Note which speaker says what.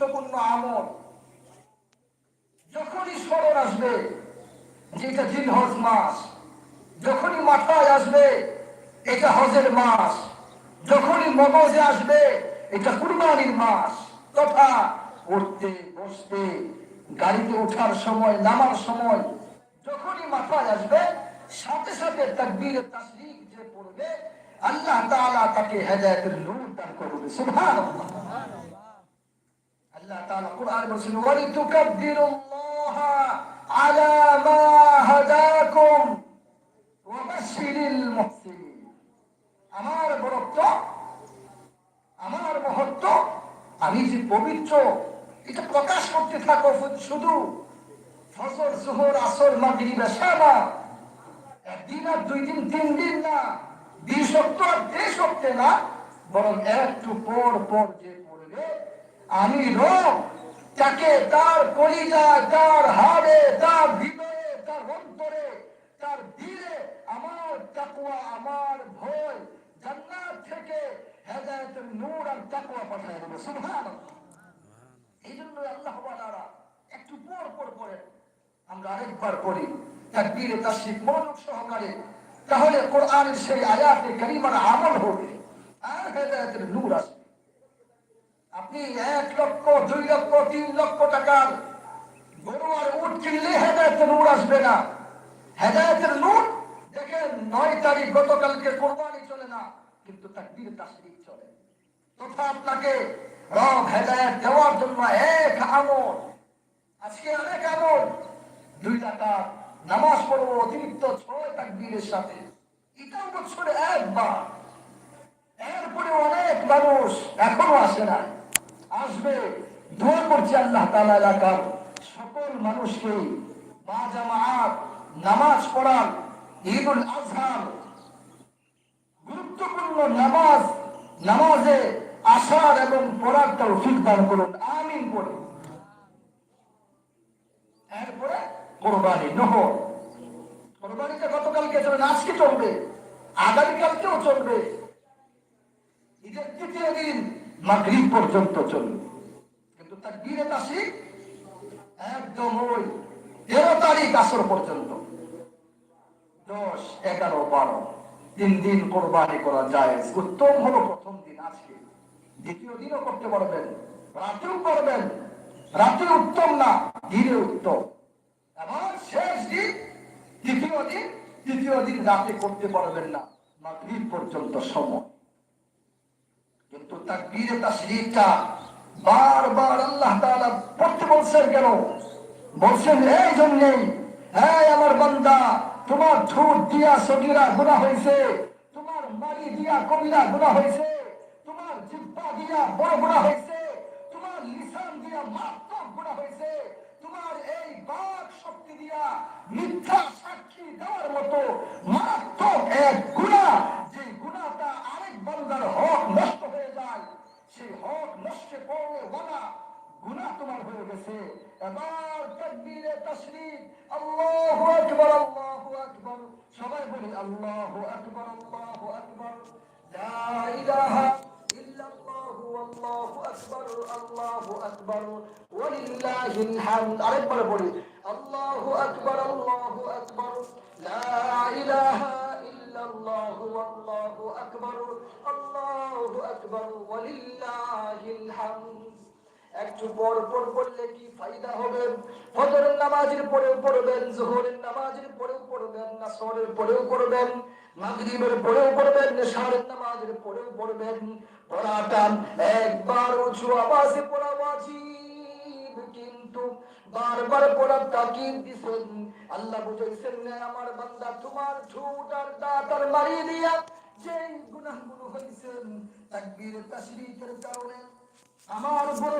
Speaker 1: গুরুত্বপূর্ণ আমল। যখনই স্মরণ আসবে যে এটা জিলহজ মাস, যখনই মাথায় আসবে, এটা হজের মাস, যখনই মগজে আসবে, এটা কুরবানির মাস। তথা উঠতে, বসতে, গাড়িতে ওঠার সময়, নামার সময়, যখনই মাথায় আসবে, সাথে সাথে তাকবীরে তাসরিক যে পড়বে, আল্লাহ তাআলা তাকে হেদায়েতের নূর দান করবে। সুবহানাল্লাহ। আল্লাহ তাআলা কোরআন বলছেন, ওয়ালিতুকাব্বিরুল্লাহ আলা মা হাদাকুম ওয়া বাশশিরিল মুহসিনিন। আমার বরত্ব, আমার মহত্ব, আমি যে পবিত্র, এটা প্রকাশ করতে থাকো শুধু ফজর, জোহর, আসর, মাগরিব এশা না। একদিন আর দুই দিন, তিন দিন না। দুই সপ্তাহ আর দেড় সপ্তাহে না। বরং একটু পর পর যে পড়বে আমি রোগ তাকে তার কলিজায় তার হাড়ে, তার হৃদয়ে, তার অন্তরে, তার দিলে আমার তাকুয়া আমার ভয় জান্নাত থেকে হেদায়েতের নূর আর তাকুয়া পাঠায় দেবে। সুবহানাল্লাহ। এই জন্য আল্লাহ ওয়ালারা একটু পর পর পড়েন আমরা আরেকবার পড়ি, তাকবীরে তাসরিক মনোযোগ সহকারে। তাহলে কোরআনের সেই আয়াতে কারিমার আমল হবে, আর হেদায়েতের নূর আসবে। আপনি এক লক্ষ, দুই লক্ষ, তিন লক্ষ টাকার গরু আর উট কিনলে হেদায়তের নূর আসবে না। হেদায়তের নূর দেখেন নয় তারিখ গতকালকে কোরবানি চলে না, কিন্তু তাকবীর তাসরিক চলে। তথা আপনাকে রব হেদায়ত দেওয়ার জন্য এক আমল, আজকে অনেক আমল। দুই টাকা নামাজ পড়ব, অতিরিক্ত ছয় তাকবীরের সাথে। এটাও বছরে একবার। এরপরে অনেক মানুষ এখনও আসে না আসবে। দোয়া করছে আল্লাহ তালা এলাকার সকল মানুষকে। মা জামাত, নামাজ পড়ান ঈদুল আজহার, গুরুত্বপূর্ণ নামাজ, নামাজে আসার এবং পড়ার তৌফিক দান করুন। আমিন করে এরপরে কোরবানি, নহর। কোরবানিটা গতকালকে চলবে, আজকে চলবে। আগামীকালকেও চলবে। ঈদের তৃতীয় দিন মাগরিব পর্যন্ত চলবে। কিন্তু তার বীরে তাসিক একদম ওই তেরো তারিখ আসর পর্যন্ত। দশ, এগারো, বারো, তিন দিন কোরবানি করা যায় উত্তম হলো প্রথম দিন, আজকে। দ্বিতীয় দিনও করতে পারবেন, রাতেও করবেন। রাতে উত্তম না, দিনে উত্তম। এবং শেষ দিন, তৃতীয় দিন তৃতীয় দিন রাতে করতে পারবেন না, মাগরিব পর্যন্ত সময়। কিন্তু তার বীরে তাসরিফটা বারবার আল্লাহ তাআলা পড়তে বলছেন কেন? বলছেন, এই জন্যেই হ্যাঁ আমার বান্দা, তোমার ঠোঁট দিয়া সগিরা গুণা হয়েছে তোমার মারি দিয়া কবিরা গুণা হয়েছে তোমার জিব্বা দিয়া বড় গুণা হয়েছে তোমার লিসান দিয়া মারাত্মক গুণা হয়েছে তোমার এই বাক শক্তি দিয়া মিথ্যা সাক্ষী দেওয়ার মতো মারাত্মক এক গুণা যে গুণাটা আরেক বান্দার হক নষ্ট হয়ে যায় সেই হক নষ্টে পড়লে ওনা গুণা তোমার হয়ে গেছে। এবার তাকবীরে তাশরীফ আল্লাহু আকবার আল্লাহু আকবার। সবাই বলি আল্লাহু আকবার আল্লাহু আকবার। লা ইলাহা ইল্লাল্লাহু, আল্লাহু আকবার আল্লাহু আকবার। ওয়ালিল্লাহিল হামদ আরেকবার বলি, আল্লাহু আকবার আল্লাহু আকবার। লা ইলাহা আল্লাহু আকবার আল্লাহু আকবার, ওয়ালিল্লাহিল হামদ। একটু পর পর পড়লে কি ফায়দা হবে? ফজরের নামাজের পরেও পড়বেন, জোহরের নামাজের পরেও পড়বেন, নাসরের পরেও পড়বেন, মাগরিবের পরেও পড়বেন, নেশারের নামাজের পরেও পড়বেন। পড়াটা একবার উঁচু আওয়াজে পড়া কিন্তু বারবার পড়ার তাকিদ দিছেন। আল্লাহ বুঝাইছেন, না আমার বান্দা, তোমার ঠোঁট আর দাঁত আর মারিয়ে দিয়া যে গুনাহগুলো হয়েছেন তাকবীর তাশরীফের কারণে আমার উপরে